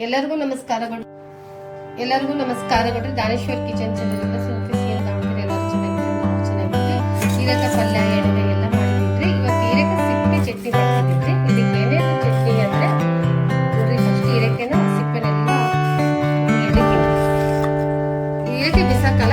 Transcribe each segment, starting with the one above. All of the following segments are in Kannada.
ಎಲ್ಲರಿಗೂ ನಮಸ್ಕಾರಗಳು ಎಲ್ಲರಿಗೂ ನಮಸ್ಕಾರಗಳು Daneshwar kitchen channel simple Davanagere ಎಲ್ಲರೂ ಚೆನ್ನಾಗಿ ಚೆನ್ನಾಗಿದೆ ಹೀರಕ ಪಲ್ಯ, ಎಣ್ಣೆ ಎಲ್ಲ ಮಾಡಿದ್ರಿ ಇವತ್ತು ಹೀರೆಕ ಸಿಪ್ಪೆ ಚಟ್ನಿ ಮಾಡ್ತಿದ್ರಿ ಇದಕ್ಕೆ ಏನೇನು ಚಟ್ನಿ ಅಂದ್ರೆ ನೋಡ್ರಿ ಫಸ್ಟ್ ಹೀರೆಕೆನ ಸಿಪ್ಪೆನೆಲ್ಲ ಎಣ್ಣೆ ಹೀರೆಕಾಯಿ ಬಿಸಾಕಲ್ಲ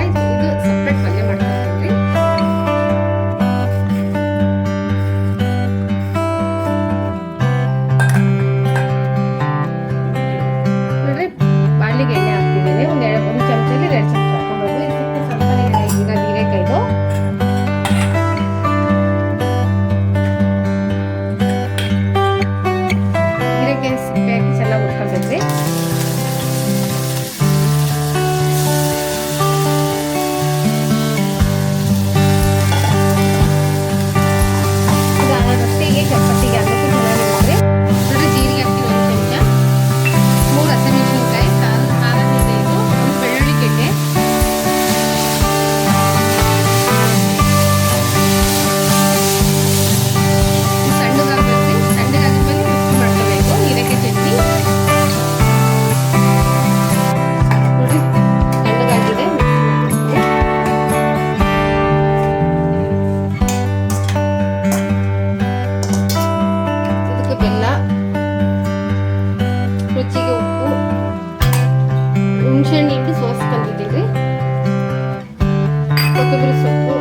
ರುಚಿಗೆ ಉಪ್ಪು. ಹುಣಸೆಹಣ್ಣು ಹಿಂಡಿ ಸೋಸ್ಕೊಂಡಿದ್ದೀವಿ ಕೊತ್ತಂಬರಿ ಸೊಪ್ಪು.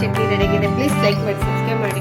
ಚಟ್ನಿ ರೆಡಿಯಾಗಿದೆ ಪ್ಲೀಸ್ ಲೈಕ್ ಮಾಡಿ ಸಬ್ಸ್ಕ್ರೈಬ್ ಮಾಡಿ.